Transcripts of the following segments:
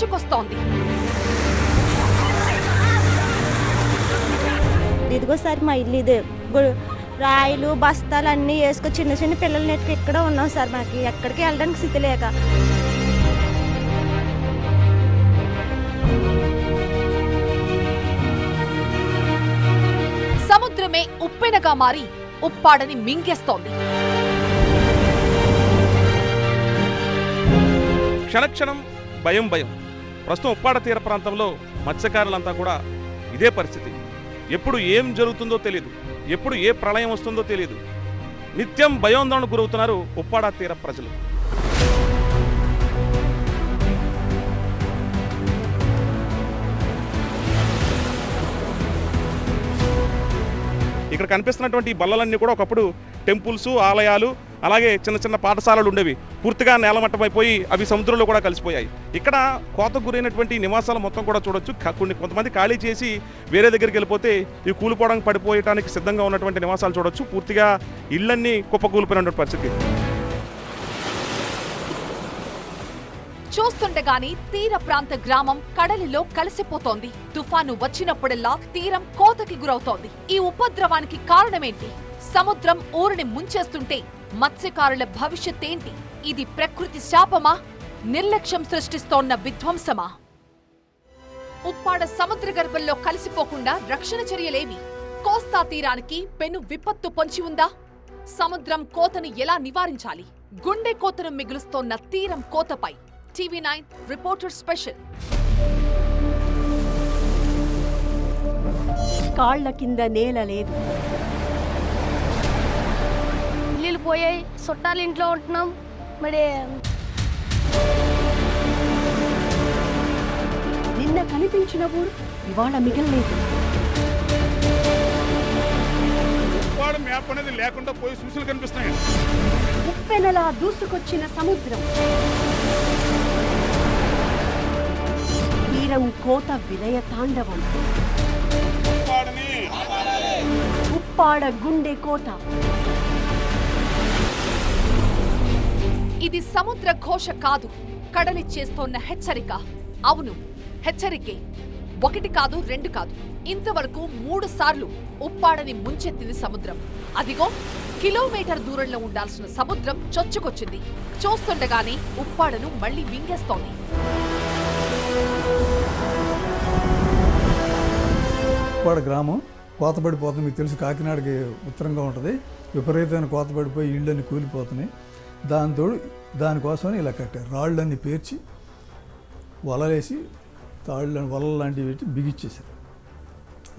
చొచ్చుకొస్తోంది ఇదిగో సార్ మా ఇల్లు ఇదే. రాయిలు బస్తాలు అన్నీ వేసుకొని చిన్న చిన్న పిల్లలు నెట్టుకు ఇక్కడ ఉన్నాం సార్ మాకు. ఎక్కడికి వెళ్ళడానికి స్థితి లేక. సముద్రమే ఉప్పెనగా మారి ఉప్పాడని మింగేస్తోంది. క్షణక్షణం భయం భయం. ప్రస్తుతం ఉప్పాడ తీర ప్రాంతంలో మత్స్యకారులంతా కూడా ఇదే పరిస్థితి. ఎప్పుడు ఏం జరుగుతుందో తెలియదు ఎప్పుడు ఏ ప్రళయం వస్తుందో తెలియదు నిత్యం భయోందోళనకు గురవుతున్నారు ఉప్పాడ తీర ప్రజలు. ఇక్కడ కనిపిస్తున్నటువంటి బల్లలన్నీ కూడా ఒకప్పుడు టెంపుల్స్ ఆలయాలు అలాగే చిన్న చిన్న పాఠశాలలు ఉండేవి. పూర్తిగా నేలమట్టమైపోయి అవి సముద్రంలో కూడా కలిసిపోయాయి. ఇక్కడ కోతకు గురైనటువంటి నివాసాలు మొత్తం కూడా చూడొచ్చు. కొన్ని కొంతమంది ఖాళీ చేసి వేరే దగ్గరికి వెళ్ళిపోతే ఇవి కూలిపోవడానికి పడిపోయడానికి సిద్ధంగా ఉన్నటువంటి నివాసాలు చూడొచ్చు. పూర్తిగా ఇళ్ళన్నీ కుప్పకూలిపోయినటువంటి పరిస్థితి. చూస్తుండగానే తీర ప్రాంత గ్రామం కడలిలో కలిసిపోతోంది. తుఫాను వచ్చినప్పుడల్లా తీరం కోతకి గురవుతోంది. ఈ ఉపద్రవానికి కారణమేంటి? సముద్రం ఊరిని ముంచేస్తుంటే మత్స్యకారుల భవిష్యత్తేంటి ఇది ప్రకృతి శాపమా? నిర్లక్ష్యం సృష్టిస్తోన్న విధ్వంసమా? ఉప్పాడ సముద్ర గర్భంలో కలిసిపోకుండా రక్షణ చర్యలేవి? కోస్తా తీరానికి పెను విపత్తు పొంచి ఉందా? సముద్రం కోతను ఎలా నివారించాలి? గుండె కోతను మిగులుస్తోన్న తీరం కోతపై. TV nine reporter special. కాళ్ళ కింద నేల లేదు. పోయాయి చుట్టాలు ఇంట్లో ఉంటున్నాం. మరి నిన్న కనిపించిన ఊరు ఇవాళ మిగలలేదు. ఉప్పాడ మ్యాప్ అనేది లేకుండా పోయి సూసులు కనిపిస్తున్నాయి. ఉప్పెనలా దూసుకొచ్చిన సముద్రం. తీరం కోత విలయ తాండవం. ఉప్పాడ గుండె కోత. ఇది సముద్ర ఘోష కాదు. కడలిచ్చేస్తోన్న హెచ్చరిక. అవును హెచ్చరికే. ఒకటి కాదు రెండు కాదు. ఇంతవరకు మూడు సార్లు ఉప్పాడని ముంచెత్తింది సముద్రం. అదిగో కిలోమీటర్ దూరంలో ఉండాల్సిన సముద్రం చొచ్చుకొచ్చింది. చూస్తుండగానే ఉప్పాడను మళ్ళీ మింగేస్తోంది. ఉప్పాడ గ్రామం కోతపడిపోతుంది. మీకు తెలుసు కాకినాడకి ఉత్తరంగా ఉంటుంది. విపరీతమైన కోతపడిపోయి ఇళ్ళన్నీ కూలిపోతున్నాయి. దాంతో దానికోసమని ఇలా కట్టారు. రాళ్ళన్నీ పేర్చి వలలేసి తాళ్ళు వలలు లాంటివి పెట్టి బిగిచ్చేశారు.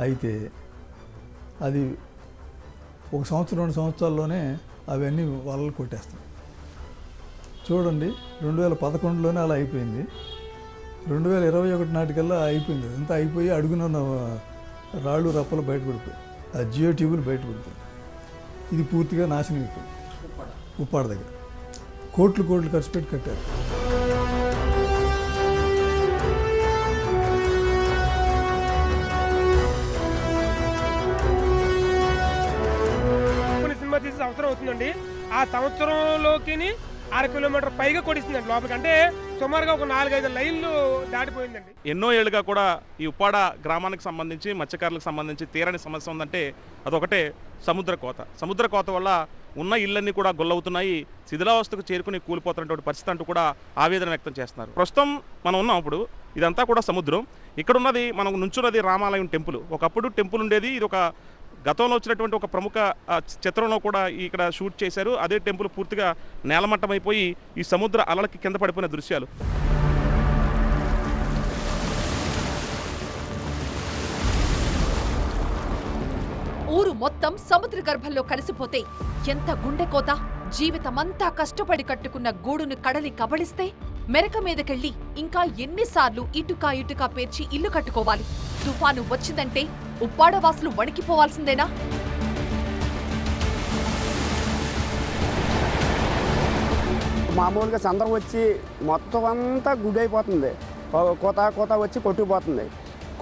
అయితే అది ఒక సంవత్సరం రెండు సంవత్సరాల్లోనే అవన్నీ వలలు కొట్టేస్తాయి చూడండి రెండు వేల పదకొండులోనే అలా అయిపోయింది. రెండు వేల ఇరవై ఒకటి నాటికల్లా అయిపోయింది. అంతా అయిపోయి అడుగున రాళ్ళు రప్పలు బయటపడిపోయి ఆ జియో ట్యూబులు బయటపడిపోయి ఇది పూర్తిగా నాశనం అయిపోయింది. ఉప్పాడ దగ్గర. కోట్లు కోట్లు ఖర్చు పెట్టి కట్టారు. కొన్ని సినిమా తీసే సంవత్సరం అవుతుందండి. ఆ సంవత్సరంలోకి అర కిలోమీటర్ పైగా కొడిస్తుందండి లోపలికి. అంటే సుమారుగా ఒక నాలుగైదు లైన్లు దాటిపోయిందండి. ఎన్నో ఏళ్ళుగా కూడా ఈ ఉప్పాడ గ్రామానికి సంబంధించి మత్స్యకారులకు సంబంధించి తీరని సమస్య ఉందంటే అదొకటే సముద్ర కోత. సముద్ర కోత వల్ల ఉన్న ఇళ్ళన్నీ కూడా గొల్లవుతున్నాయి శిథిలావస్థకు చేరుకుని కూలిపోతున్నటువంటి పరిస్థితి అంటూ కూడా ఆవేదన వ్యక్తం చేస్తున్నారు. ప్రస్తుతం మనం ఉన్నాం ఇప్పుడు ఇదంతా కూడా సముద్రం. ఇక్కడున్నది మనం నుంచున్నది రామాలయం టెంపుల్. ఒకప్పుడు టెంపుల్ ఉండేది ఇది ఒక గతంలో వచ్చినటువంటి ఒక ప్రముఖ చిత్రంలో కూడా ఇక్కడ షూట్ చేశారు. అదే టెంపుల్ పూర్తిగా నేలమట్టమైపోయి ఈ సముద్ర అలలకి కింద పడిపోయిన దృశ్యాలు. ఊరు మొత్తం సముద్ర గర్భంలో కలిసిపోతే ఎంత గుండె కోత జీవితమంతా కష్టపడి కట్టుకున్న గూడును కడలి కబళిస్తే మెరక మీదకెళ్ళి ఇంకా ఎన్నిసార్లు ఇటుకా ఇటుకా పేర్చి ఇల్లు కట్టుకోవాలి. తుఫాను వచ్చిందంటే ఉప్పాడవాసులు వణికిపోవాల్సిందేనా? మామూలుగా సందరం వచ్చి మొత్తం అంతా గుడి అయిపోతుంది కో- కోత కోత వచ్చి కొట్టుకుపోతుంది.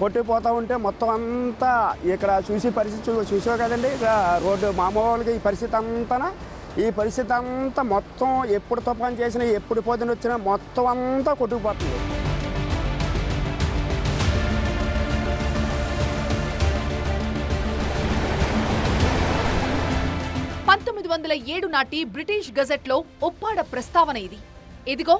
కొట్టిపోతూ ఉంటే మొత్తం అంతా ఇక్కడ చూసి పరిస్థితి చూసావు కదండి? ఇక్కడ రోడ్డు మామూలుగా ఈ పరిస్థితి అంతా ఈ పరిస్థితి అంతా మొత్తం ఎప్పుడు తుఫాన్ చేసినా ఎప్పుడు పొద్దున వచ్చినా మొత్తం అంతా కొట్టుకుపోతుంది. పంతొమ్మిది వందల ఏడు నాటి బ్రిటిష్ గజెట్లో ఉప్పాడ ప్రస్తావన ఇది. ఇదిగో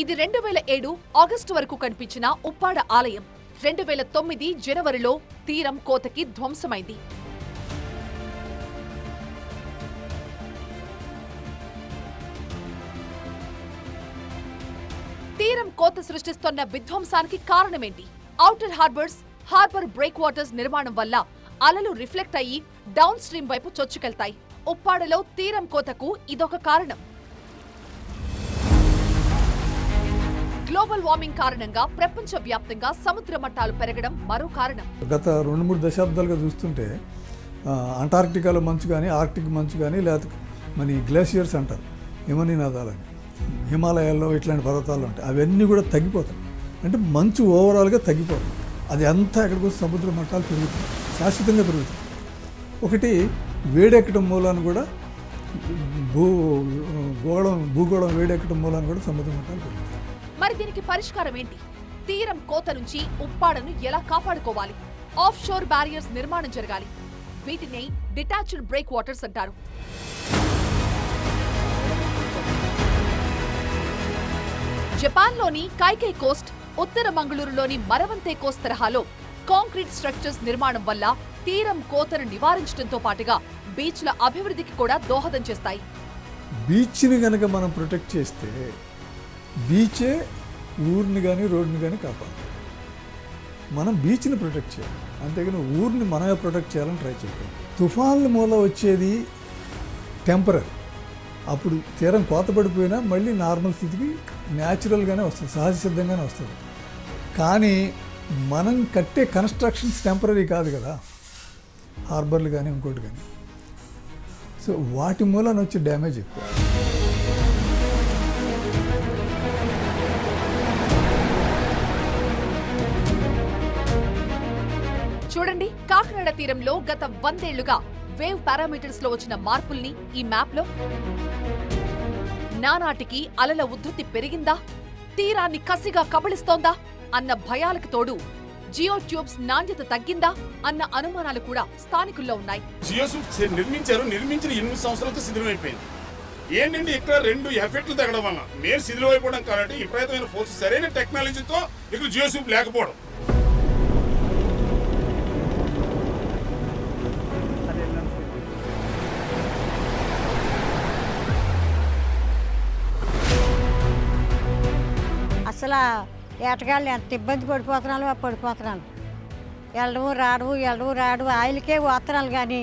ఇది రెండు వేల ఏడు ఆగస్టు వరకు కనిపించిన ఉప్పాడ ఆలయం. రెండు వేల తొమ్మిది జనవరిలో తీరం కోతకి ధ్వంసమైంది. తీరం కోత సృష్టిస్తున్న విధ్వంసానికి కారణమేంటి? Outer harbours harbour breakwaters నిర్మాణం వల్ల అలలు రిఫ్లెక్ట్ అయ్యి డౌన్ స్ట్రీమ్ వైపు చొచ్చుకెళ్తాయి. ఉప్పాడలో తీరం కోతకు ఇదొక కారణం. గ్లోబల్ వార్మింగ్ కారణంగా ప్రపంచ వ్యాప్తంగా సముద్ర మట్టాలు పెరగడం మరో కారణం. గత రెండు మూడు దశాబ్దాలుగా చూస్తుంటే అంటార్క్టికాలో మంచు కానీ ఆర్క్టిక్ మంచు కానీ లేకపోతే మన గ్లేషియర్స్ అంటారు హిమనీనాదాలని హిమాలయాల్లో ఇట్లాంటి పర్వతాలు ఉంటాయి. అవన్నీ కూడా తగ్గిపోతాయి. అంటే మంచు ఓవరాల్గా తగ్గిపోతుంది. అది అంతా ఎక్కడికి వచ్చి సముద్ర మట్టాలు పెరుగుతాయి. శాశ్వతంగా పెరుగుతుంది ఒకటి వేడెక్కడం మూలాన కూడా భూ గోళం భూగోళం వేడెక్కడం మూలాన కూడా సముద్ర మట్టాలు పెరుగుతాయి. మరి దీనికి పరిష్కారం ఏంటి? తీరం కోత నుంచి ఉప్పాడను ఎలా కాపాడుకోవాలి? ఆఫ్ షోర్ బ్యారియర్స్ నిర్మాణం జరగాలి. వీటిని డిటాచ్డ్ బ్రేక్ వాటర్స్ అంటారు. జపాన్లోని కైకై కోస్ట్ ఉత్తర మంగళూరులోని మరవంతే కోస్ట్ తరహాలో కాంక్రీట్ స్ట్రక్చర్స్ నిర్మాణం వల్ల తీరం కోతను నివారించడంతో పాటుగా బీచ్ల అభివృద్ధికి కూడా దోహదం చేస్తాయి. బీచ్ని కనుక మనం ప్రొటెక్ట్ చేస్తే బీచే ఊరిని కానీ రోడ్ని కానీ కాపాడు. మనం బీచ్ని ప్రొటెక్ట్ చేయాలి. అంతేగాని ఊరిని మనమే ప్రొటెక్ట్ చేయాలని ట్రై చేయాలి తుఫాన్ల మూల వచ్చేది టెంపరీ అప్పుడు తీరం కోత పడిపోయినా మళ్ళీ నార్మల్ స్థితికి న్యాచురల్గానే వస్తుంది సహజ సిద్ధంగానే వస్తుంది. కానీ మనం కట్టే కన్స్ట్రక్షన్స్ టెంపరీ కాదు కదా. హార్బర్లు కానీ ఇంకోటి కానీ సో వాటి మూలన వచ్చే డ్యామేజ్ ఎక్కువ. కాకినాడ తీరంలో గత వందేళ్ళుగా వేవ్ పారామీటర్స్లో వచ్చిన మార్పుల్ని ఈ మ్యాప్లో. నానాటికి అలల ఉధృతి పెరిగిందా? తీరాన్ని కసిగా కబళిస్తోందా? అన్న భయాలకు తోడు జియో ట్యూబ్స్ నాణ్యత తగ్గిందా? అన్న అనుమానాలు కూడా స్థానికుల్లో ఉన్నాయి. జియోసు నిర్మించారు నిర్మించిన ఎనిమిది సంవత్సరాలతో సిద్ధమైపోయింది ఏంటంటే ఇక్కడ రెండు ఎఫెక్ట్లు తగ్గడం వల్ల నేను అయిపోవడం కాబట్టి విపరీతమైన ఫోర్స్ సరైన టెక్నాలజీతో ఇక్కడ జియోసూప్ లేకపోవడం. అసలు ఏటగాళ్ళు ఎంత ఇబ్బంది పడిపోతున్నాను పడిపోతున్నాను. వెళ్ళడము రావడము వెళ్ళడము రావడం ఆయిల్కే పోతున్నాను కానీ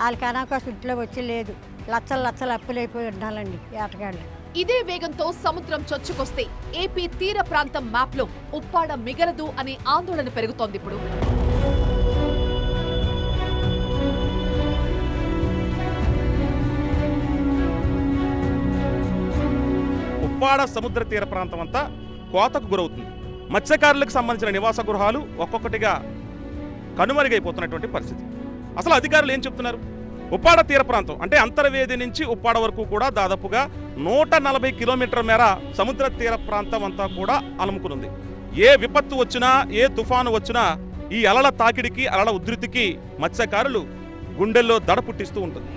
వాళ్ళకి అనవకాశం ఇంట్లో వచ్చి లేదు. లచ్చలు లచ్చలు అప్పులైపోయి ఉండాలండి ఏటగాళ్ళు. ఇదే వేగంతో సముద్రం చొచ్చుకొస్తే ఏపీ తీర ప్రాంతం మ్యాప్లో ఉప్పాడ మిగలదు అనే ఆందోళన పెరుగుతోంది ఇప్పుడు. ఉప్పాడ సముద్ర తీర ప్రాంతం అంతా కోతకు గురవుతుంది. మత్స్యకారులకు సంబంధించిన నివాస గృహాలు ఒక్కొక్కటిగా కనుమరుగైపోతున్నటువంటి పరిస్థితి. అసలు అధికారులు ఏం చెప్తున్నారు? ఉప్పాడ తీర ప్రాంతం అంటే అంతర్వేది నుంచి ఉప్పాడ వరకు కూడా దాదాపుగా నూట నలభై కిలోమీటర్ల మేర సముద్ర తీర ప్రాంతం అంతా కూడా అలముకునుంది. ఏ విపత్తు వచ్చినా ఏ తుఫాను వచ్చినా ఈ అలల తాకిడికి అలల ఉధృతికి మత్స్యకారులు గుండెల్లో దడ పుట్టిస్తూ ఉంటుంది.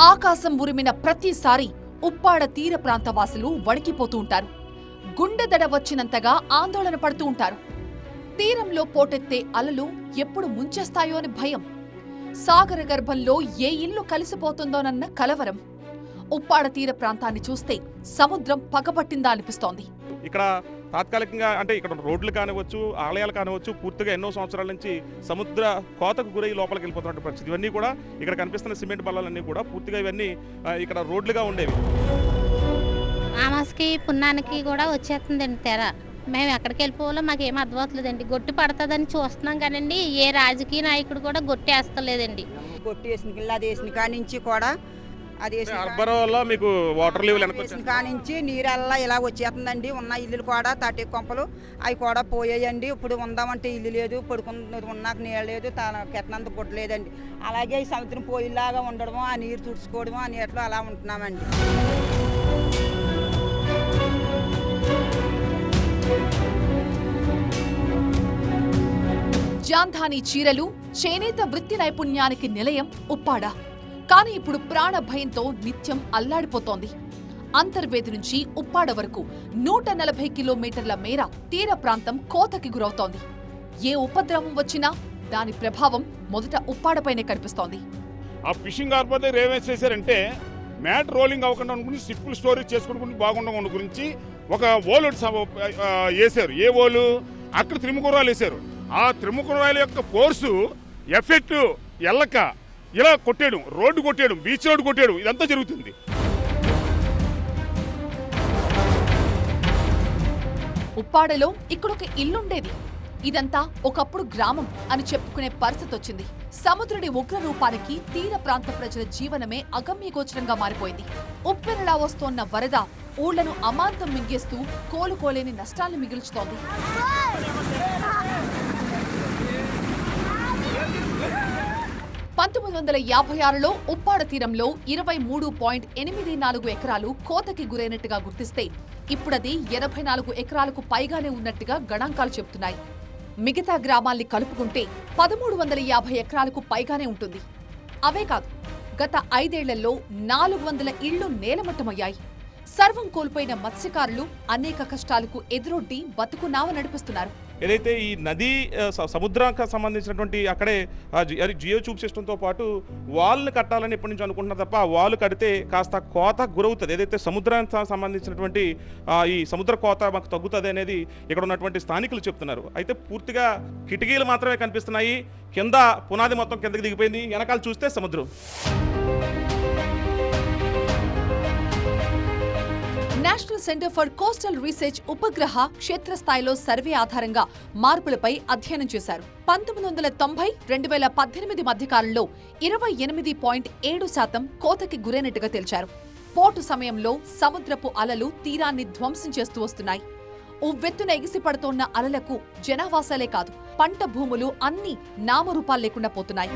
ఆకాశం ఉరిమిన ప్రతిసారి ఉప్పాడ తీర ప్రాంత వాసులు వణికిపోతూ ఉంటారు. గుండెదడ వచ్చినంతగా ఆందోళన పడుతూ ఉంటారు. తీరంలో పోటెత్తే అలలు ఎప్పుడు ముంచేస్తాయో అని భయం. సాగర గర్భంలో ఏ ఇల్లు కలిసిపోతుందోనన్న కలవరం. ఉప్పాడ తీర ప్రాంతాన్ని చూస్తే సముద్రం పగబట్టిందా అనిపిస్తోంది. ఇక్కడ తాత్కాలికంగా అంటే ఇక్కడ రోడ్లు కానివచ్చు ఆలయాలు కానివచ్చు పూర్తిగా ఎన్నో సంవత్సరాల నుంచి సముద్ర కోతకు గురై లోపలికి వెళ్ళిపోతున్న పరిస్థితి. ఇవన్నీ కూడా ఇక్కడ కనిపిస్తున్న సిమెంట్ బల్లాలన్నీ కూడా పూర్తిగా ఇవన్నీ ఇక్కడ రోడ్లుగా ఉండేవి. ఆమాస్కి పున్నానికి కూడా వచ్చేస్తుందండి తెర. మేము ఎక్కడికి వెళ్ళిపోవాలో మాకు ఏం అర్థమవుతలేదండి గొట్టి పడుతుందని చూస్తున్నాం కానండి ఏ రాజకీయ నాయకుడు కూడా గొట్టేస్తలేదండి. కొట్టేసిన గిల్లా వేసిన కాడి నుంచి కూడా అది మీకు వాటర్ లెవెల్ కానించి నీరల్లా ఇలా వచ్చేస్తుందండి. ఉన్న ఇల్లులు కూడా తాటి కొంపలు అవి కూడా పోయాయండి. ఇప్పుడు ఉందామంటే ఇల్లు లేదు పడుకున్న ఉన్నాక నీళ్ళు లేదు తన కెట్టనంత లేదండి. అలాగే ఈ సముద్రం పోయిలాగా ఉండడము ఆ నీరు తుడుచుకోవడము ఆ నీటిలో అలా ఉంటున్నామండి. జాంధాని చీరలు చేనేత వృత్తి నైపుణ్యానికి నిలయం ఉప్పాడ. కానీ ఇప్పుడు ప్రాణ భయంతో నిత్యం అల్లాడిపోతోంది. అంతర్వేది నుంచి ఉప్పాడ వరకు నూట నలభై కిలోమీటర్ల మేర తీర ప్రాంతం కోతకి గురవుతోంది. ఏ ఉపద్రవం వచ్చినా దాని ప్రభావం మొదట ఉప్పాడపైనే కనిపిస్తోంది. ఆ ఫిషింగ్ హార్బర్ దగ్గర ఏమేమి చేశారంటే మ్యాట్ రోలింగ్ అవ్వకుండా గురించి సిప్పులు స్టోరేజ్ చేసుకుంటూ బాగుండకుండా గురించి ఒక ఓలు వేశారు. ఏ ఓలు? అక్కడ త్రిముకురాలు వేసారు ఆ త్రిముకురాల యొక్క ఫోర్సు ఎఫెక్ట్ ఎల్లక ఇలా కొట్టేయడం రోడ్డు కొట్టేయడం బీచ్ రోడ్డు కొట్టేయడం ఇదంతా జరుగుతుంది. ఉప్పాడలో ఇక్కడొక ఇల్లుండేది. ఇదంతా ఒకప్పుడు గ్రామం అని చెప్పుకునే పరిస్థితి వచ్చింది. సముద్రుడి ఉగ్ర రూపానికి తీర ప్రాంత ప్రజల జీవనమే అగమ్యగోచరంగా మారిపోయింది. ఉప్పెనలా వస్తోన్న వరద ఊళ్ళను అమాంతం మింగేస్తూ కోలుకోలేని నష్టాలను మిగిల్చుతోంది. పంతొమ్మిది వందల యాభై ఆరులో ఉప్పాడ తీరంలో ఇరవై మూడు పాయింట్ ఎనిమిది నాలుగు ఎకరాలు కోతకి గురైనట్టుగా గుర్తిస్తే ఇప్పుడది ఎనభై నాలుగు ఎకరాలకు పైగానే ఉన్నట్టుగా గణాంకాలు చెబుతున్నాయి. మిగతా గ్రామాల్ని కలుపుకుంటే పదమూడు వందల యాభై ఎకరాలకు పైగానే ఉంటుంది. అవే కాదు గత ఐదేళ్ళలో నాలుగు వందల ఇళ్ళు నేలమట్టమయ్యాయి. సర్వం కోల్పోయిన మత్స్యకారులు అనేక కష్టాలకు ఎదురొడ్డి బతుకునావ నడిపిస్తున్నారు. ఏదైతే ఈ నదీ సముద్రానికి సంబంధించినటువంటి అక్కడే జియో ట్యూబ్ సిస్టంతో పాటు వాల్ని కట్టాలని ఎప్పటి నుంచి అనుకుంటున్నారు తప్ప ఆ వాల్ కడితే కాస్త కోత గురవుతుంది. ఏదైతే సముద్రానికి సంబంధించినటువంటి ఈ సముద్ర కోత మాకు తగ్గుతుంది అనేది ఇక్కడ ఉన్నటువంటి స్థానికులు చెప్తున్నారు. అయితే పూర్తిగా కిటికీలు మాత్రమే కనిపిస్తున్నాయి. కింద పునాది మొత్తం కిందకి దిగిపోయింది. వెనకాల చూస్తే సముద్రం. National centre for coastal research ఉపగ్రహ క్షేత్రస్థాయిలో సర్వే ఆధారంగా మార్పులపై అధ్యయనం చేశారు. పంతొమ్మిది వందల తొంభై రెండు వేల పద్దెనిమిది మధ్యకాలంలో ఇరవై ఎనిమిది పాయింట్ ఏడు శాతం కోతకి గురైనట్టుగా తేల్చారు. పోటు సమయంలో సముద్రపు అలలు తీరాన్ని ధ్వంసం చేస్తూ వస్తున్నాయి. ఉవ్వెత్తున ఎగిసిపడుతోన్న అలలకు జనావాసాలే కాదు పంట భూములు అన్నీ నామరూపాలు లేకుండా పోతున్నాయి.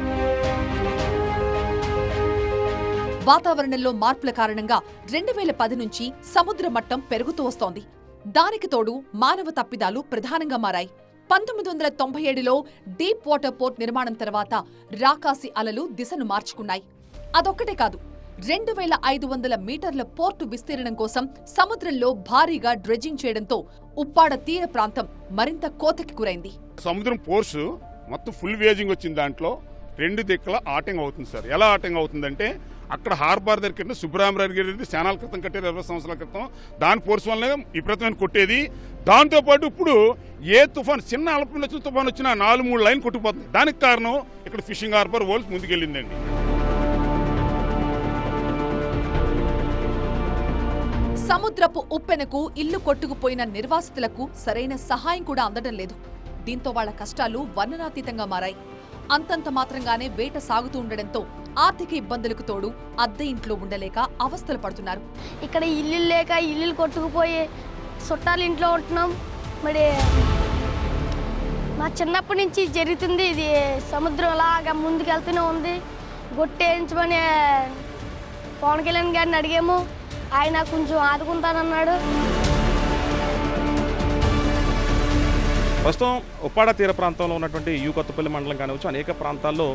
వాతావరణంలో మార్పుల కారణంగా రెండు వేల పది నుంచి సముద్ర మట్టం పెరుగుతూ వస్తోంది. దానికి తోడు మానవ తప్పిదాలు ప్రధానంగా మారాయి. పంతొమ్మిది వందల తొంభై ఏడులో డీప్ వాటర్ పోర్ట్ నిర్మాణం తర్వాత రాకాసి అలలు దిశను మార్చుకున్నాయి. అదొక్కటే కాదు రెండు వేల ఐదు వందల మీటర్ల పోర్టు విస్తీర్ణం కోసం సముద్రంలో భారీగా డ్రెడ్జింగ్ చేయడంతో ఉప్పాడ తీర ప్రాంతం మరింత కోతకి గురైంది. సముద్రం పోర్సు మొత్తం ఫుల్ వేజింగ్ వచ్చిన దాంట్లో రెండు దిక్కుల ఆటంగ్ అవుతుంది సార్. ఎలా ఆటంగ్ అవుతుందంటే అక్కడ హార్బర్ దగ్గర కట్టిన సుబ్బరామరావు గారి శానాల క్రితం కట్టారు ఇరవై సంవత్సరాల క్రితం. దాని ఫోర్స్ వల్లనే విపరీతమైన కొట్టేది. దాంతోపాటు ఇప్పుడు ఏ తుఫాన్ చిన్న అల్పంలో వచ్చిన తుఫాన్ వచ్చినా నాలుగు మూడు లైన్ కొట్టుకుపోతుంది దానికి కారణం ఇక్కడ ఫిషింగ్ హార్బర్ వోల్స్ ముందుకెళ్ళిందండి. సముద్రపు ఉప్పెనకు ఇల్లు కొట్టుకుపోయిన నిర్వాసితులకు సరైన సహాయం కూడా అందడం లేదు. దీంతో వాళ్ళ కష్టాలు వర్ణనాతీతంగా మారాయి. అంతంత మాత్రంగానే వేట సాగుతూ ఉండడంతో ఆర్థిక ఇబ్బందులకు తోడు అద్దె ఇంట్లో ఉండలేక అవస్థలు పడుతున్నారు. ఇక్కడ ఇల్లు లేక ఇల్లులు కొట్టుకుపోయి చుట్టాలు ఇంట్లో ఉంటున్నాం. మరి మా చిన్నప్పటి నుంచి జరుగుతుంది ఇది. సముద్రం లాగా ముందుకెళ్తూనే ఉంది. గొట్టేయించమని పవన్ కళ్యాణ్ గారిని అడిగాము. ఆయన కొంచెం ఆదుకుంటానన్నాడు. ప్రస్తుతం ఉప్పాడ తీర ప్రాంతంలో ఉన్నటువంటి యూ కొత్తపల్లి మండలం కానివచ్చు అనేక ప్రాంతాల్లో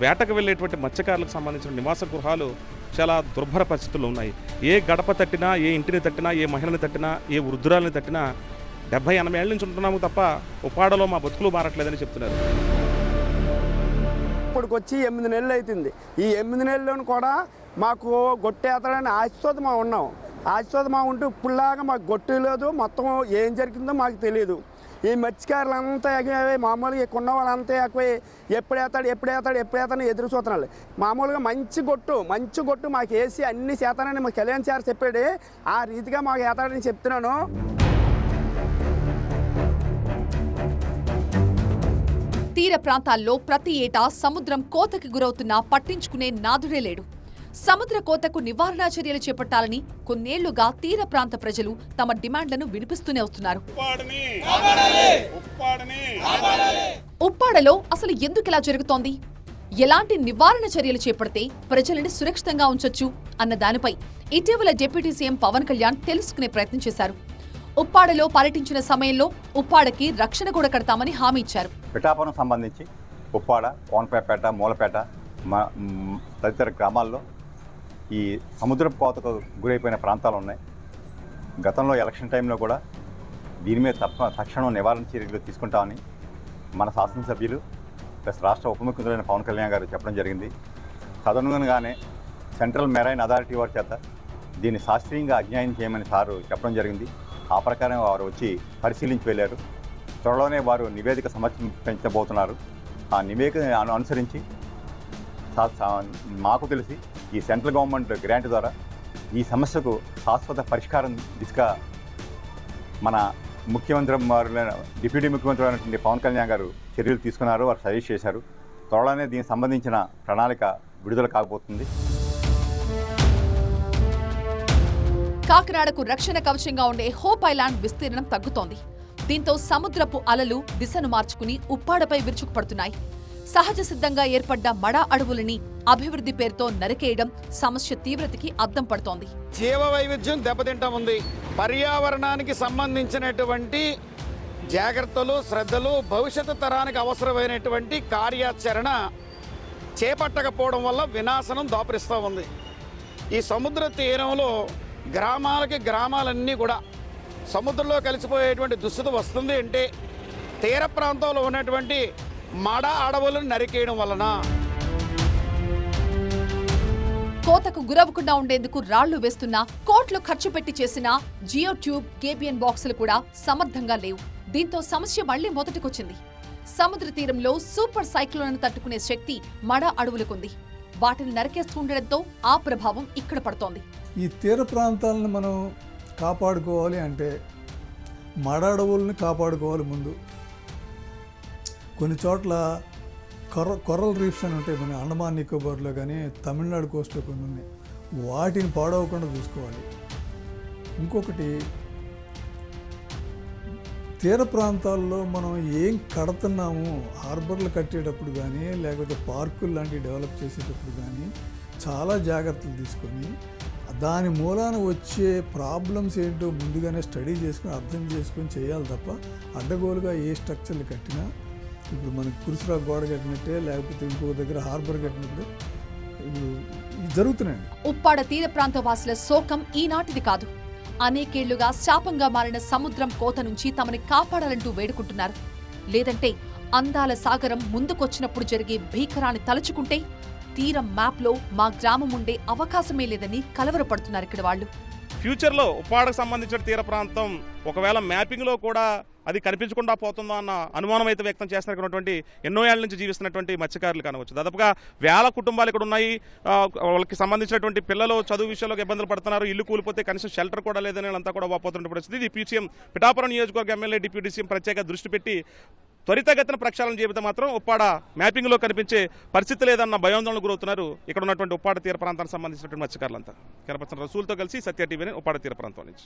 వేటకు వెళ్ళేటువంటి మత్స్యకారులకు సంబంధించిన నివాస గృహాలు చాలా దుర్భర పరిస్థితుల్లో ఉన్నాయి. ఏ గడప తట్టినా ఏ ఇంటిని తట్టినా ఏ మహిళని తట్టినా ఏ వృద్ధురాలని తట్టినా డెబ్బై ఎనభై ఏళ్ళ నుంచి ఉంటున్నాము తప్ప ఉప్పాడలో మా బతుకులు మారట్లేదని చెప్తున్నారు. ఇప్పటికి వచ్చి ఎనిమిది నెలలు అవుతుంది ఈ ఎనిమిది నెలలను కూడా మాకు గొట్టేతలని ఆశతో మేము ఉన్నాం. ఆశతో మా ఉంటూ ఇప్పుడులాగా మాకు గొట్టు లేదు మొత్తం ఏం జరిగిందో మాకు తెలియదు ఈ మత్స్యకారులు అంతా ఎగిరి మామూలుగా ఇక్కడ ఉన్న వాళ్ళంతా ఎక్కువ ఎప్పుడు ఎప్పుడేతాడు ఎప్పుడు వేస్తాడు ఎదురు చూస్తున్నారు. మామూలుగా మంచి గొట్టు మంచి గొట్టు మాకు వేసి అన్ని చేస్తానని మాకు కళ్యాణ్ సార్ చెప్పాడు. ఆ రీతిగా మాకు ఏతాడని చెప్తున్నాను. తీర ప్రాంతాల్లో ప్రతి ఏటా సముద్రం కోతకి గురవుతున్నా పట్టించుకునే నాదుడే లేడు. సముద్ర కోతకు నివారణా చర్యలు చేపట్టాలని కొన్నేళ్ళుగా తీర ప్రాంత ప్రజలు తమ డిమాండ్లను వినిపిస్తూనే వస్తున్నారు. ఉప్పాడలో అసలు ఎందుకు ఇలా జరుగుతోంది? ఎలాంటి నివారణ చర్యలు చేపడితే ప్రజలని సురక్షితంగా ఉంచొచ్చు అన్న దానిపై ఇటీవల డిప్యూటీ సీఎం పవన్ కళ్యాణ్ తెలుసుకునే ప్రయత్నం చేశారు. ఉప్పాడలో పర్యటించిన సమయంలో ఉప్పాడకి రక్షణ కూడా కడతామని హామీ ఇచ్చారు. పిఠాపురం సంబంధించి ఉప్పాడ కోనపేట మూలపేట తదితర గ్రామాల్లో ఈ సముద్రపు కోతకు గురైపోయిన ప్రాంతాలు ఉన్నాయి. గతంలో ఎలక్షన్ టైంలో కూడా దీని మీద తప్ప తక్షణం నివారణ చర్యలు తీసుకుంటామని మన శాసనసభ్యులు ప్లస్ రాష్ట్ర ఉప ముఖ్యమంత్రి పవన్ కళ్యాణ్ గారు చెప్పడం జరిగింది. తదనుగుణంగానే సెంట్రల్ మెరైన్ అథారిటీ వారి చేత దీన్ని శాస్త్రీయంగా అధ్యయనం చేయమని సారు చెప్పడం జరిగింది. ఆ ప్రకారం వారు వచ్చి పరిశీలించి వెళ్ళారు. త్వరలోనే వారు నివేదిక సమర్పించబోతున్నారు ఆ నివేదిక అనుసరించి మాకు తెలిసి ఈ సెంట్రల్ గవర్నమెంట్ గ్రాంట్ ద్వారా ఈ సమస్యకు శాశ్వత పరిష్కారం దిశగా మన ముఖ్యమంత్రి వారు డిప్యూటీ ముఖ్యమంత్రి అయినటువంటి పవన్ కళ్యాణ్ గారు చర్యలు తీసుకున్నారు వారు సజెస్ట్ చేశారు. త్వరలోనే దీనికి సంబంధించిన ప్రణాళిక విడుదల కాకపోతుంది కాకినాడకు రక్షణ కవచంగా ఉండే హోప్ ఐలాండ్ విస్తీర్ణం తగ్గుతోంది. దీంతో సముద్రపు అలలు దిశను మార్చుకుని ఉప్పాడపై విరుచుకుపడుతున్నాయి. సహజ సిద్ధంగా ఏర్పడ్డ మడ అడవులని అభివృద్ధి పేరుతో నరికేయడం సమస్య తీవ్రతకి అద్దం పడుతోంది. జీవ వైవిధ్యం దెబ్బతింటా ఉంది. పర్యావరణానికి సంబంధించినటువంటి జాగ్రత్తలు శ్రద్ధలు భవిష్యత్తు తరానికి అవసరమైనటువంటి కార్యాచరణ చేపట్టకపోవడం వల్ల వినాశనం దాపరిస్తూ ఉంది. ఈ సముద్ర తీరంలో గ్రామాలకి గ్రామాలన్నీ కూడా సముద్రంలో కలిసిపోయేటువంటి దుస్థితి వస్తుంది అంటే తీర ప్రాంతంలో ఉన్నటువంటి మడ అడవులను నరికేయడం వలన. కోతకు గురవకుండా ఉండేందుకు రాళ్ళు వేస్తున్నా కోట్లు ఖర్చు పెట్టి చేసిన జియో ట్యూబ్ కేబియన్ బాక్సులు కూడా సమర్థంగా లేవు. దీంతో సమస్య మళ్ళీ మొదటికొచ్చింది. సముద్ర తీరంలో సూపర్ సైక్లోన్ తట్టుకునే శక్తి మడ అడవులకుంది. వాటిని నరికేస్తుండటంతో ఆ ప్రభావం ఇక్కడ పడుతోంది. ఈ తీర ప్రాంతాలను మనం కాపాడుకోవాలి అంటే మడ అడవుల్ని కాపాడుకోవాలి ముందు. కొన్ని చోట్ల కొర కొరల్ రీఫ్స్ అని ఉంటాయి మన అండమాన్ నికోబార్లో కానీ తమిళనాడు కోస్ట్లో కొన్ని ఉన్నాయి. వాటిని పాడవకుండా చూసుకోవాలి. ఇంకొకటి తీర ప్రాంతాల్లో మనం ఏం కడుతున్నాము హార్బర్లు కట్టేటప్పుడు కానీ లేకపోతే పార్కులు లాంటివి డెవలప్ చేసేటప్పుడు కానీ చాలా జాగ్రత్తలు తీసుకొని దాని మూలాన వచ్చే ప్రాబ్లమ్స్ ఏంటో ముందుగానే స్టడీ చేసుకొని అర్థం చేసుకొని చేయాలి తప్ప అడ్డగోలుగా ఏ స్ట్రక్చర్లు కట్టినా ఇప్పుడు మనకి కురుసురా గోడ కట్టినట్టే లేకపోతే ఇంకొక దగ్గర హార్బర్ కట్టినట్టే ఇప్పుడు జరుగుతున్నాయండి. ఉప్పాడ తీర ప్రాంత వాసుల శోకం ఈనాటిది కాదు. అనేకేళ్ళుగా శాపంగా మారిన సముద్రం కోత నుంచి తమని కాపాడాలంటూ వేడుకుంటున్నారు. లేదంటే అందాల సాగరం ముందుకొచ్చినప్పుడు జరిగే భీకరాన్ని తలుచుకుంటే తీరం మ్యాప్లో మా గ్రామం ఉండే అవకాశమే లేదని కలవరపడుతున్నారు ఇక్కడ వాళ్ళు. ఫ్యూచర్లో ఉప్పాడకు సంబంధించిన తీర ప్రాంతం ఒకవేళ మ్యాపింగ్లో కూడా అది కనిపించకుండా పోతుందో అన్న అనుమానం అయితే వ్యక్తం చేస్తున్నటువంటి ఎన్నో ఏళ్ళ నుంచి జీవిస్తున్నటువంటి మత్స్యకారులు కానవచ్చు. దాదాపుగా వేల కుటుంబాలు ఇక్కడ ఉన్నాయి. వాళ్ళకి సంబంధించినటువంటి పిల్లలు చదువు విషయంలో ఇబ్బందులు పడుతున్నారు. ఇల్లు కూలిపోతే కనీసం షెల్టర్ కూడా లేదని అంతా కూడా వాపోతున్న పరిస్థితి. ఇది పీసీఎం పిఠాపురం నియోజకవర్గ ఎమ్మెల్యే డిప్యూటీ సీఎం ప్రత్యేక దృష్టి పెట్టి త్వరితగతిన ప్రక్షాళన చేపితే మాత్రం ఉప్పాడ మ్యాపింగ్లో కనిపించే పరిస్థితి లేదన్న భయాందోళనకు గురవుతున్నారు. ఇక్కడ ఉన్నటువంటి ఉప్పాడ తీర ప్రాంతానికి సంబంధించినటువంటి మత్స్యకారులంతా. కనపడుతున్న రసూల్తో కలిసి సత్య టీవీని ఉప్పాడ తీర ప్రాంతం నుంచి.